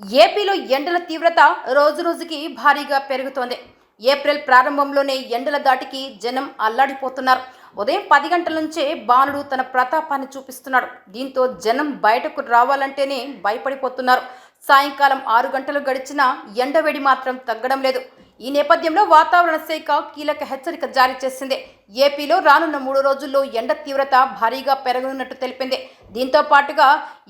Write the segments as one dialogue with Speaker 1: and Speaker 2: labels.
Speaker 1: ఏపీలో ఎండల తీవ్రత రోజురోజుకి భారీగా పెరుగుతోంది. ఏప్రిల్ ప్రారంభంలోనే ఎండల దాటికి జనం అల్లాడిపోతున్నారు. ఉదయం పది గంటల నుంచే బాణుడు తన ప్రతాపాన్ని చూపిస్తున్నాడు. దీంతో జనం బయటకు రావాలంటేనే భయపడిపోతున్నారు. సాయంకాలం ఆరు గంటలు గడిచినా ఎండవేడి మాత్రం తగ్గడం లేదు. ఈ నేపథ్యంలో వాతావరణ శాఖ కీలక హెచ్చరిక జారీ చేసింది. ఏపీలో రానున్న మూడు రోజుల్లో ఎండ తీవ్రత భారీగా పెరగనున్నట్టు తెలిపింది. దీంతో పాటుగా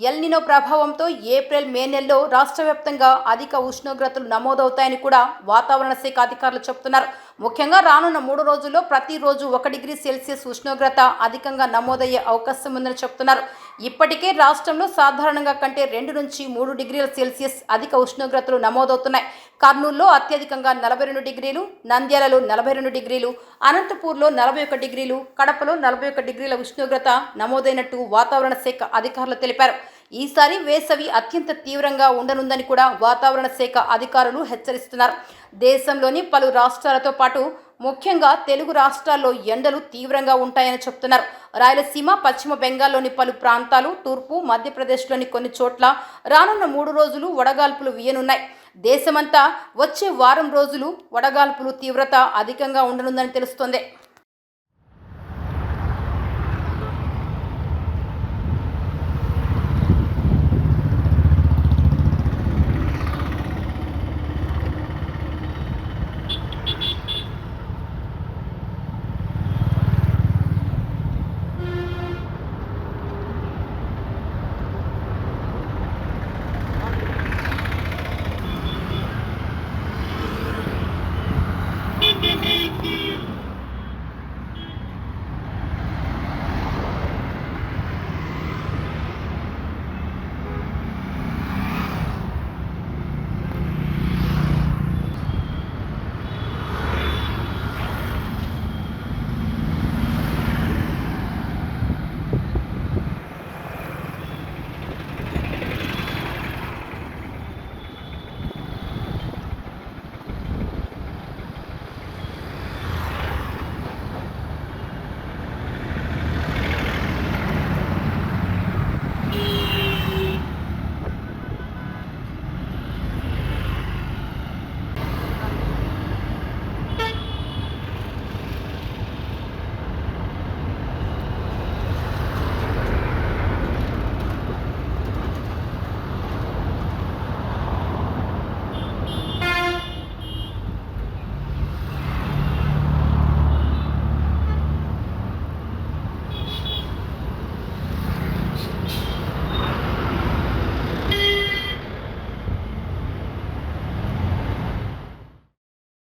Speaker 1: ఎల్నినో ప్రభావంతో ఏప్రిల్ మే నెలలో రాష్ట్ర వ్యాప్తంగా అధిక ఉష్ణోగ్రతలు నమోదవుతాయని కూడా వాతావరణ శాఖ అధికారులు చెబుతున్నారు. ముఖ్యంగా రానున్న మూడు రోజుల్లో ప్రతిరోజు ఒక డిగ్రీ సెల్సియస్ ఉష్ణోగ్రత అధికంగా నమోదయ్యే అవకాశం ఉందని చెబుతున్నారు. ఇప్పటికే రాష్ట్రంలో సాధారణంగా కంటే రెండు నుంచి మూడు డిగ్రీల సెల్సియస్ అధిక ఉష్ణోగ్రతలు నమోదవుతున్నాయి. కర్నూలులో అత్యధికంగా నలభై రెండు డిగ్రీలు నంద్యాలలో నలభై రెండు డిగ్రీలు అనంతపూర్లో నలభై ఒక డిగ్రీలు కడపలో నలభై ఒక డిగ్రీల ఉష్ణోగ్రత నమోదైనట్టు వాతావరణ శాఖ అధికారులు తెలిపారు. ఈసారి వేసవి అత్యంత తీవ్రంగా ఉండనుందని కూడా వాతావరణ శాఖ అధికారులు హెచ్చరిస్తున్నారు. దేశంలోని పలు రాష్ట్రాలతో పాటు ముఖ్యంగా తెలుగు రాష్ట్రాల్లో ఎండలు తీవ్రంగా ఉంటాయని చెప్తున్నారు. రాయలసీమ పశ్చిమ బెంగాల్లోని పలు ప్రాంతాలు తూర్పు మధ్యప్రదేశ్లోని కొన్ని చోట్ల రానున్న మూడు రోజులు వడగాల్పులు వీయనున్నాయి. దేశమంతా వచ్చే వారం రోజులు వడగాల్పులు తీవ్రత అధికంగా ఉండనుందని తెలుస్తోంది.